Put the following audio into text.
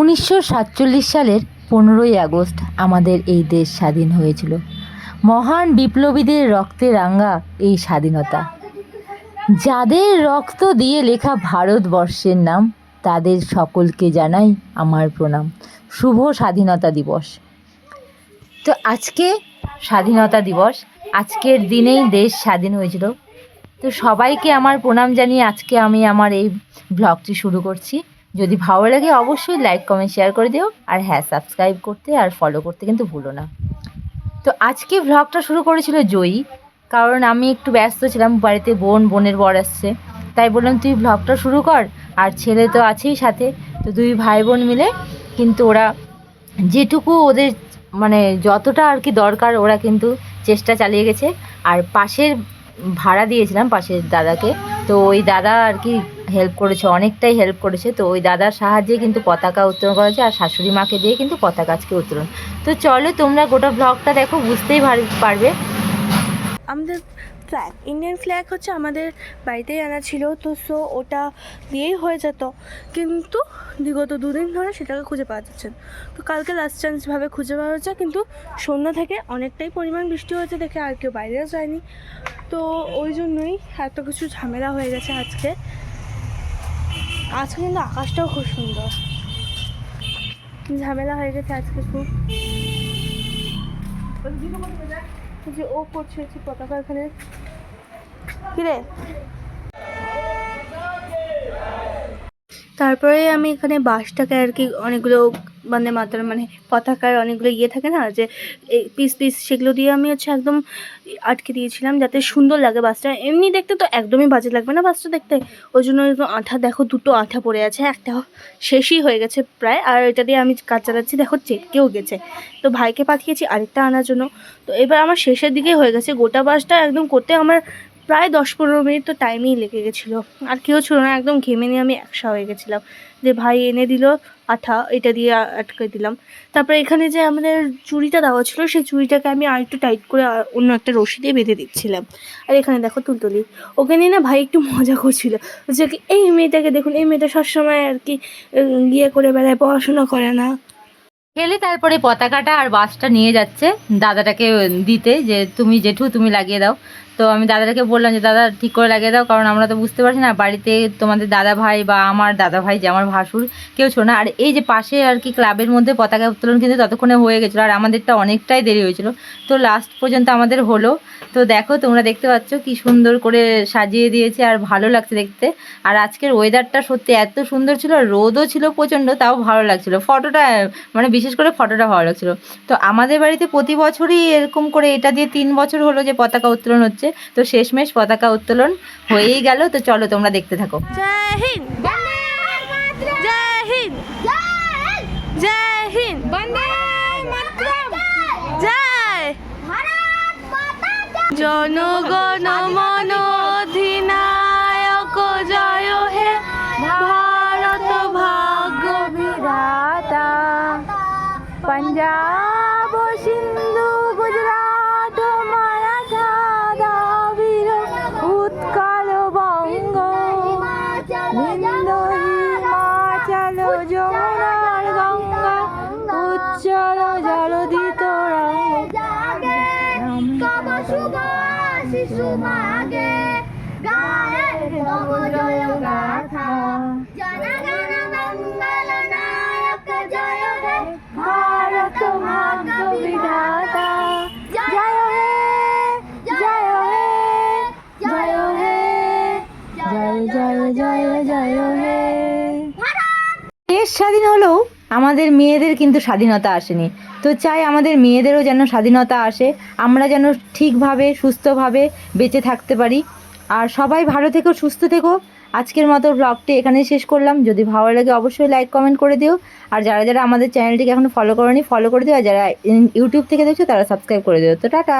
উনিশশো সাতচল্লিশ সালের পনেরোই আগস্ট আমাদের এই দেশ স্বাধীন হয়েছিল। মহান বিপ্লবীদের রক্তে রাঙা এই স্বাধীনতা। যাদের রক্ত দিয়ে লেখা ভারতবর্ষের নাম, তাদের সকলকে জানাই আমার প্রণাম। শুভ স্বাধীনতা দিবস। তো আজকে স্বাধীনতা দিবস, আজকের দিনেই দেশ স্বাধীন হয়েছিল। তো সবাইকে আমার প্রণাম জানিয়ে আজকে আমি আমার এই ব্লগটি শুরু করছি। যদি ভালো লাগে অবশ্যই লাইক কমেন্ট শেয়ার করে দিও। আর হ্যাঁ সাবস্ক্রাইব করতে আর ফলো করতে কিন্তু ভুলো না। তো আজকে ভ্লগটা শুরু করেছিল জয়ী। কারণ আমি একটু ব্যস্ত ছিলাম, বাড়িতে বোন, বোনের বর আসছে। তাই বললাম, তুই ভ্লগটা শুরু কর, আর ছেলে তো আছেই সাথে। তো দুই ভাই বোন মিলে কিন্তু ওরা যেটুকু ওদের মানে যতটা আর কি দরকার, ওরা কিন্তু চেষ্টা চালিয়ে গেছে। আর পাশের ভাড়া দিয়েছিলাম, পাশের দাদাকে। তো ওই দাদা আর কি হেল্প করেছে, অনেকটাই হেল্প করেছে। তো ওই দাদার সাহায্যে কিন্তু পতাকা উত্তোলন করেছে আর শাশুড়ি মাকে দিয়ে কিন্তু পতাকা আজকে উত্তোলন। তো চলো তোমরা গোটা ব্লগটা দেখো, বুঝতেই পারবে। আমাদের ফ্ল্যাগ ইন্ডিয়ান ফ্ল্যাগ হচ্ছে আমাদের বাড়িতেই আনা ছিল, তো সো ওটা দিয়েই হয়ে যেত। কিন্তু বিগত দুদিন ধরে সেটাকে খুঁজে পাওয়া যাচ্ছে তো কালকে লাস্ট চান্সভাবে খুঁজে পাওয়া হয়েছে, কিন্তু সন্ধ্যা থেকে অনেকটাই পরিমাণ বৃষ্টি হয়েছে দেখে আর কেউ বাইরেও যায়নি। তো ওই জন্যই এত কিছু ঝামেলা হয়ে গেছে আজকে। আজকে কিন্তু আকাশটাও খুব সুন্দর। ঝামেলা হয়ে গেছে আজকে খুব। যে ও করছে হচ্ছে পতাকা এখানে। কিরে? তারপরে আমি এখানে বাসটাকে আর কি অনেকগুলো মানে মাত্রার মানে পতাকার অনেকগুলো ইয়ে থাকে না, যে পিস পিস সেগুলো দিয়ে আমি হচ্ছে একদম আটকে দিয়েছিলাম যাতে সুন্দর লাগে বাসটা এমনি দেখতে তো একদমই বাজে লাগবে না বাসটা দেখতে। ওই জন্য আঠা, দেখো দুটো আঠা পড়ে আছে একটা শেষই হয়ে গেছে প্রায়। আর এটা দিয়ে আমি কাজ চালাচ্ছি, দেখো চেটকেও গেছে। তো ভাইকে পাঠিয়েছি আরেকটা আনার জন্য। তো এবার আমার শেষের দিকেই হয়ে গেছে। গোটা বাসটা একদম করতে আমার প্রায় দশ পনেরো মিনিট তো টাইমেই লেগে গেছিল। আর কেউ ছিল না, একদম ঘেমে নিয়ে আমি একসা হয়ে গেছিলাম। যে ভাই এনে দিল আঠা, এটা দিয়ে আটকে দিলাম। তারপরে এখানে যে আমাদের চুড়িটা দেওয়া ছিল, সেই চুড়িটাকে আমি আর একটু টাইট করে অন্য একটা রশি দিয়ে বেঁধে দিচ্ছিলাম। আর এখানে দেখো তুলতুলি, ওকে নিয়ে না ভাই একটু মজা করছিল। যে এই মেয়েটাকে দেখুন, এই মেয়েটা সবসময় আর কি ইয়ে করে বেড়ায়, পড়াশোনা করে না। খেলে তারপরে পতাকাটা আর বাসটা নিয়ে যাচ্ছে, দাদাটাকে দিতে যে, তুমি জেঠু, তুমি লাগিয়ে দাও। তো আমি দাদাটাকে বললাম যে, দাদা, ঠিক করে লাগিয়ে দাও, কারণ আমরা তো বুঝতে পারছি না বাড়িতে তোমাদের দাদা ভাই বা আমার দাদা ভাই যে আমার ভাসুর কেউ ছো না। আর এই যে পাশে আর কি ক্লাবের মধ্যে পতাকা উত্তোলন কিন্তু ততক্ষণে হয়ে গেছিল, আর আমাদেরটা অনেকটাই দেরি হয়েছিল। তো লাস্ট পর্যন্ত আমাদের হলো। তো দেখো, তোমরা দেখতে পাচ্ছ কি সুন্দর করে সাজিয়ে দিয়েছে আর ভালো লাগছে দেখতে। আর আজকের ওয়েদারটা সত্যি এত সুন্দর ছিল রোদও ছিল প্রচণ্ড, তাও ভালো লাগছিল। ফটোটা মানে বিশেষ করে ফটোটা ভালো লাগছিল। তো আমাদের বাড়িতে প্রতি বছরই এরকম করে এটা দিয়ে তিন বছর হলো যে পতাকা উত্তোলন হচ্ছে। তো শেষমেশ পতাকা উত্তোলন হয়েই গেল। তো চলো তোমরা দেখতে থাকো। জয় হিন্দ। জয় হিন্দ। জয় হিন্দ। জয়। জনগণ মন গায়ে নব জয় গাথা জনগণ মঙ্গল নায়ক জয় হে ভারত ভাগ্য বিধাতা জয় হে জয় হে জয় হে জয় জয় জয় জয় হে দেশ স্বাধীন হলেও আমাদের মেয়েদের কিন্তু স্বাধীনতা আসেনি। তো চাই আমাদের মেয়েদেরও যেন স্বাধীনতা আসে, আমরা যেন ঠিকভাবে, সুস্থভাবে বেঁচে থাকতে পারি। আর সবাই ভালো থেকো, সুস্থ থেকো। আজকের মতো ব্লগটি এখানেই শেষ করলাম। যদি ভালো লাগে অবশ্যই লাইক কমেন্ট করে দিও। আর যারা যারা আমাদের চ্যানেলটিকে এখনও ফলো করেনি ফলো করে দিও। আর যারা ইউটিউব থেকে দেখছ, তারা সাবস্ক্রাইব করে দিও। তো টাটা!